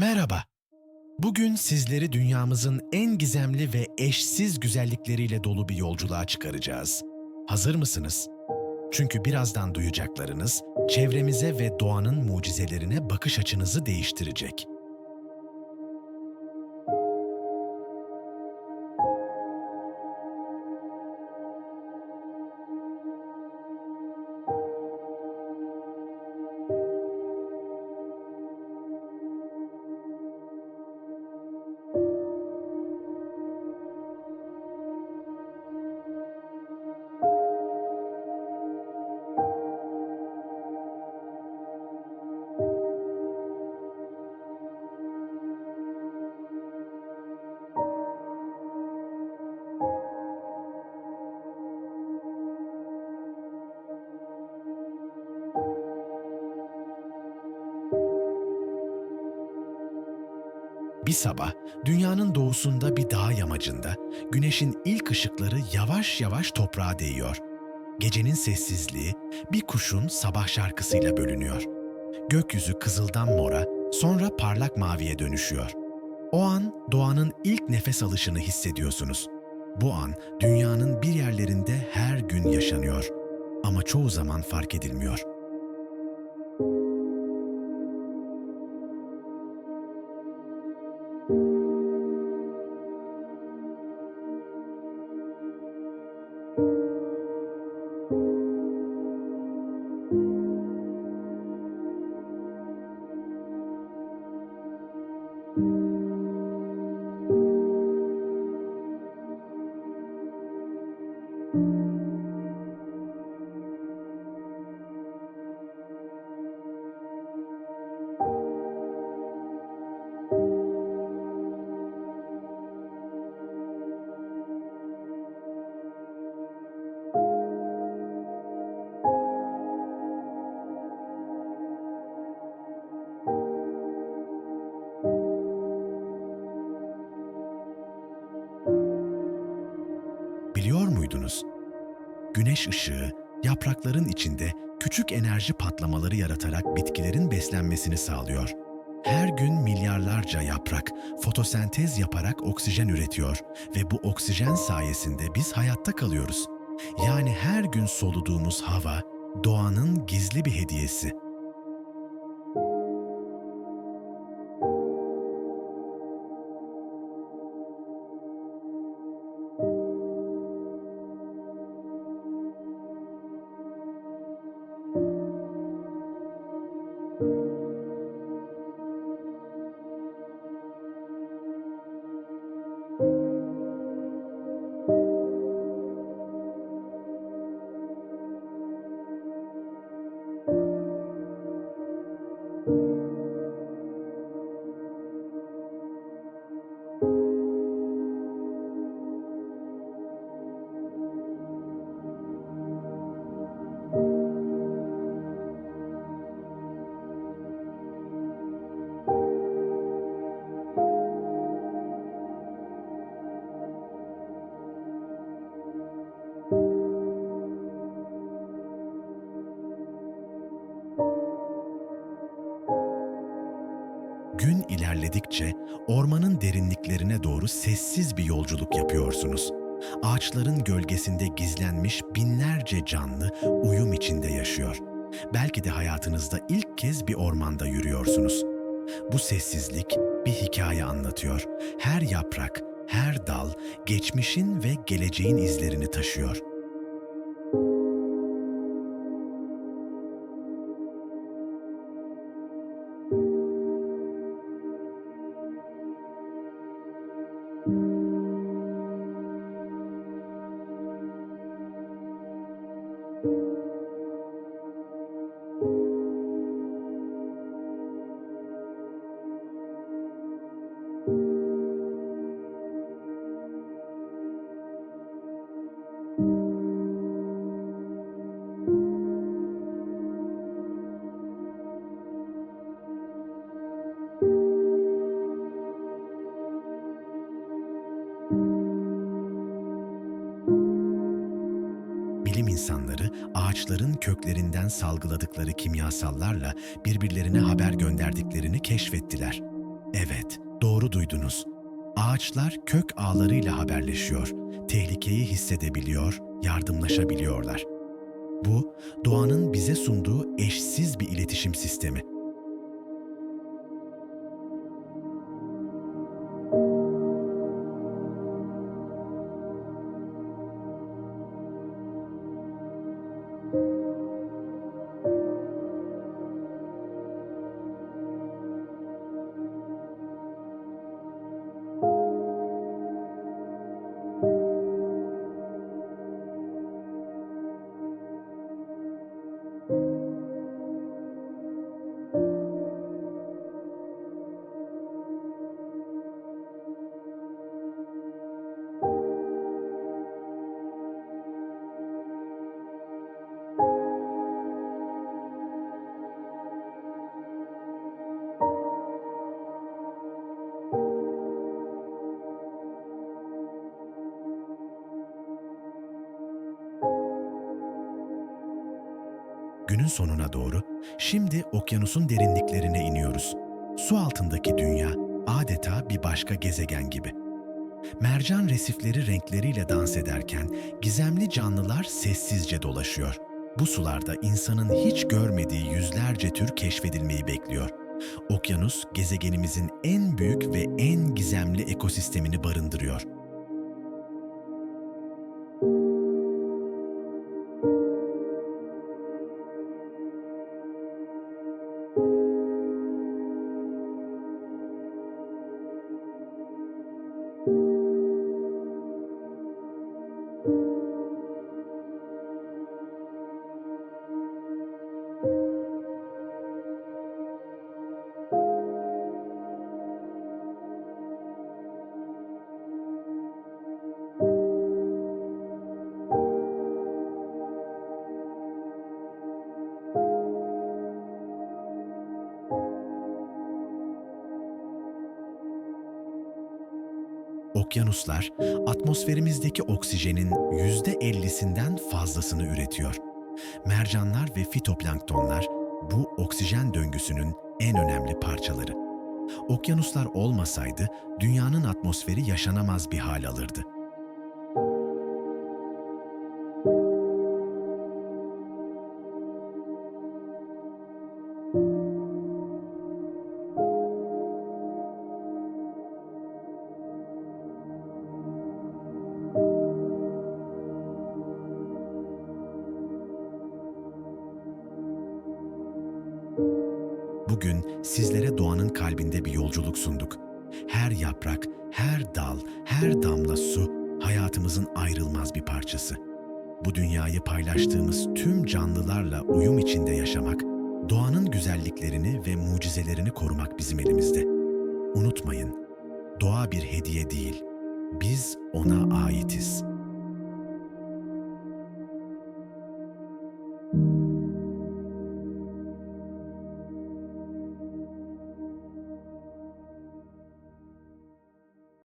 Merhaba. Bugün sizleri dünyamızın en gizemli ve eşsiz güzellikleriyle dolu bir yolculuğa çıkaracağız. Hazır mısınız? Çünkü birazdan duyacaklarınız çevremize ve doğanın mucizelerine bakış açınızı değiştirecek. Bir sabah dünyanın doğusunda bir dağ yamacında güneşin ilk ışıkları yavaş yavaş toprağa değiyor. Gecenin sessizliği bir kuşun sabah şarkısıyla bölünüyor. Gökyüzü kızıldan mora, sonra parlak maviye dönüşüyor. O an doğanın ilk nefes alışını hissediyorsunuz. Bu an dünyanın bir yerlerinde her gün yaşanıyor ama çoğu zaman fark edilmiyor. Güneş ışığı yaprakların içinde küçük enerji patlamaları yaratarak bitkilerin beslenmesini sağlıyor. Her gün milyarlarca yaprak fotosentez yaparak oksijen üretiyor ve bu oksijen sayesinde biz hayatta kalıyoruz. Yani her gün soluduğumuz hava doğanın gizli bir hediyesi. Gün ilerledikçe ormanın derinliklerine doğru sessiz bir yolculuk yapıyorsunuz. Ağaçların gölgesinde gizlenmiş binlerce canlı uyum içinde yaşıyor. Belki de hayatınızda ilk kez bir ormanda yürüyorsunuz. Bu sessizlik bir hikaye anlatıyor. Her yaprak, her dal geçmişin ve geleceğin izlerini taşıyor. Bilim insanları ağaçların köklerinden salgıladıkları kimyasallarla birbirlerine haber gönderdiklerini keşfettiler. Evet, doğru duydunuz. Ağaçlar kök ağlarıyla haberleşiyor, tehlikeyi hissedebiliyor, yardımlaşabiliyorlar. Bu, doğanın bize sunduğu eşsiz bir iletişim sistemi. Günün sonuna doğru şimdi okyanusun derinliklerine iniyoruz. Su altındaki dünya adeta bir başka gezegen gibi. Mercan resifleri renkleriyle dans ederken gizemli canlılar sessizce dolaşıyor. Bu sularda insanın hiç görmediği yüzlerce tür keşfedilmeyi bekliyor. Okyanus gezegenimizin en büyük ve en gizemli ekosistemini barındırıyor. Okyanuslar atmosferimizdeki oksijenin yüzde 50'sinden fazlasını üretiyor. Mercanlar ve fitoplanktonlar bu oksijen döngüsünün en önemli parçaları. Okyanuslar olmasaydı dünyanın atmosferi yaşanamaz bir hal alırdı. Bugün sizlere doğanın kalbinde bir yolculuk sunduk. Her yaprak, her dal, her damla su hayatımızın ayrılmaz bir parçası. Bu dünyayı paylaştığımız tüm canlılarla uyum içinde yaşamak, doğanın güzelliklerini ve mucizelerini korumak bizim elimizde. Unutmayın, doğa bir hediye değil, biz ona aitiz.